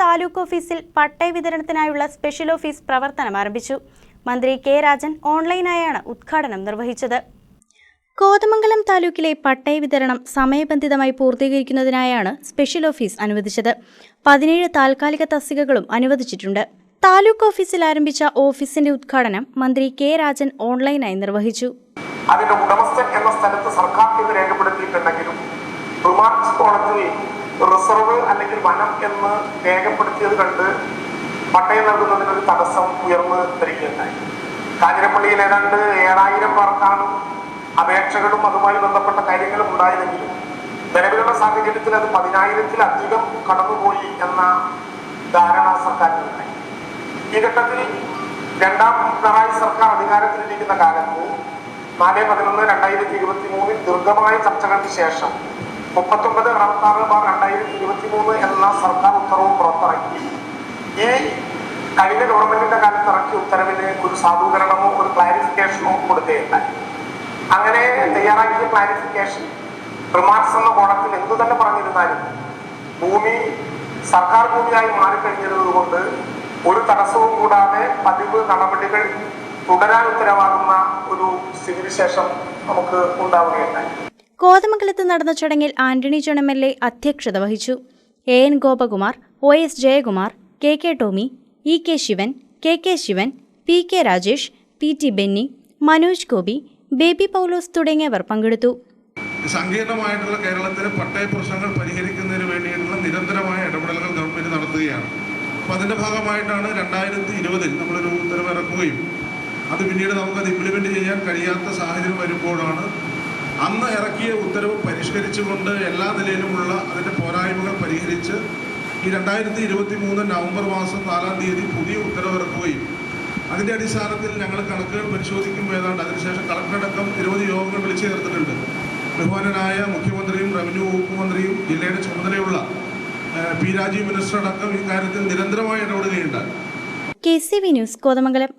താലൂക്ക് ഓഫീസിൽ പട്ടയ വിതരണത്തിനായുള്ള special office പ്രവർത്തനം ആരംഭിച്ചു. മന്ത്രി കെ രാജൻ ഓൺലൈനായാണ് ഉദ്ഘാടനം നിർവഹിച്ചത്. കോതമംഗലം താലൂക്കിലെ പട്ടയ വിതരണം സമയബന്ധിതമായി പൂർത്തീകരിക്കുന്നതിനായാണ് സ്പെഷ്യൽ ഓഫീസ് അനുവദിച്ചത്. പതിനേഴ് താൽക്കാലിക തസ്തികകളും അനുവദിച്ചിട്ടുണ്ട്. താലൂക്ക് ഓഫീസിൽ ആരംഭിച്ച ഓഫീസിന്റെ ഉദ്ഘാടനം മന്ത്രി കെ രാജൻ ഓൺലൈനായി നിർവഹിച്ചു. അതിന്റെ ഉടമസ്ഥൻ എന്ന സ്ഥലത്ത് സർക്കാർ രേഖപ്പെടുത്തിയിട്ടുണ്ടെങ്കിലും റിസർവ് അല്ലെങ്കിൽ വനം എന്ന് രേഖപ്പെടുത്തിയത് കണ്ട് പട്ടയം നൽകുന്നതിന് ഒരു തടസ്സം ഉയർന്നു വരികയുണ്ടായി. കാഞ്ഞിരപ്പള്ളിയിൽ ഏതാണ്ട് ഏഴായിരം പേർക്കാണ് അപേക്ഷകളും അതുമായി ബന്ധപ്പെട്ട കാര്യങ്ങളും ഉണ്ടായതെങ്കിലും നിലവിലുള്ള സാഹചര്യത്തിൽ അത് പതിനായിരത്തിലധികം കടന്നുപോയി എന്ന ധാരണ സർക്കാരിനുണ്ടായി. ഈ ഘട്ടത്തിൽ രണ്ടാം പിണറായി സർക്കാർ അധികാരത്തിലിരിക്കുന്ന കാലത്ത് നാല് പതിനൊന്ന് രണ്ടായിരത്തി ഇരുപത്തി മൂന്നിൽ ദീർഘമായ ചർച്ചകൾക്ക് ശേഷം മുപ്പത്തൊമ്പത് അറുപത്താറ് ബാർ രണ്ടായിരത്തി ഇരുപത്തി മൂന്ന് എന്ന സർക്കാർ ഉത്തരവ് പുറത്തിറക്കി. ഈ കഴിഞ്ഞ ഗവൺമെന്റിന്റെ കാലത്ത് ഇറക്കിയ ഉത്തരവിന് ഒരു സാധൂകരണമോ ഒരു ക്ലാരിഫിക്കേഷനോ കൊടുക്കുകയില്ല. അങ്ങനെ തയ്യാറാക്കിയ ക്ലാരിഫിക്കേഷൻ റിമാർക്സ് എന്ന കോണത്തിൽ എന്തു തന്നെ പറഞ്ഞിരുന്നാലും ഭൂമി സർക്കാർ ഭൂമിയായി മാറിക്കഴിഞ്ഞിരുന്നത് കൊണ്ട് ഒരു തടസ്സവും കൂടാതെ പതിവ് നടപടികൾ തുടരാൻ ഉത്തരവാകുന്ന ഒരു സ്ഥിതിവിശേഷം നമുക്ക് ഉണ്ടാവുകയുണ്ടായി. കോതമംഗലത്ത് നടന്ന ചടങ്ങിൽ Antony John M L A അധ്യക്ഷത വഹിച്ചു. A N Gopakumar O S Jayakumar K K Tomy E K Sivan K K Sivan P K Rajesh P T Benny Manoj Gopi Baby Paulose തുടങ്ങിയവർ പങ്കെടുത്തു. സങ്കീർണമായിട്ടുള്ള കേരളത്തിലെ പട്ടയ പ്രശ്നങ്ങൾ പരിഹരിക്കുന്നതിന് വേണ്ടിയിട്ടുള്ള നിരന്തരമായ ഇടപെടലുകൾ ഗവൺമെന്റ് നടത്തുകയാണ്. അപ്പോൾ അതിന്റെ ഭാഗമായിട്ടാണ് രണ്ടായിരത്തി ഇരുപതിൽ നമ്മളൊരു ഉത്തരവ് ഇറക്കുകയും അത് പിന്നീട് നമുക്കത് ഇംപ്ലിമെന്റ് ചെയ്യാൻ കഴിയാത്ത സാഹചര്യം വരുമ്പോഴാണ് അന്ന് ഇറക്കിയ ഉത്തരവ് പരിഷ്കരിച്ചുകൊണ്ട് എല്ലാ നിലയിലുമുള്ള അതിന്റെ പോരായ്മകൾ പരിഹരിച്ച് ഈ രണ്ടായിരത്തി ഇരുപത്തി മൂന്ന് നവംബർ മാസം നാലാം തീയതി പുതിയ ഉത്തരവ് ഇറക്കുകയും അതിന്റെ അടിസ്ഥാനത്തിൽ ഞങ്ങൾ കണക്കുകൾ പരിശോധിക്കുമ്പോൾ ഏതാണ്ട് അതിനുശേഷം കളക്ടറടക്കം നിരവധി യോഗങ്ങൾ വിളിച്ചു ചേർത്തിട്ടുണ്ട്. ബഹുമാനനായ മുഖ്യമന്ത്രിയും റവന്യൂ വകുപ്പ് മന്ത്രിയും ജില്ലയുടെ ചുമതലയുള്ള പി രാജീവ് മിനിസ്റ്റർ അടക്കം ഇക്കാര്യത്തിൽ നിരന്തരമായി ഇടപെടുകയുണ്ടായി. K C V news Kothamangalam.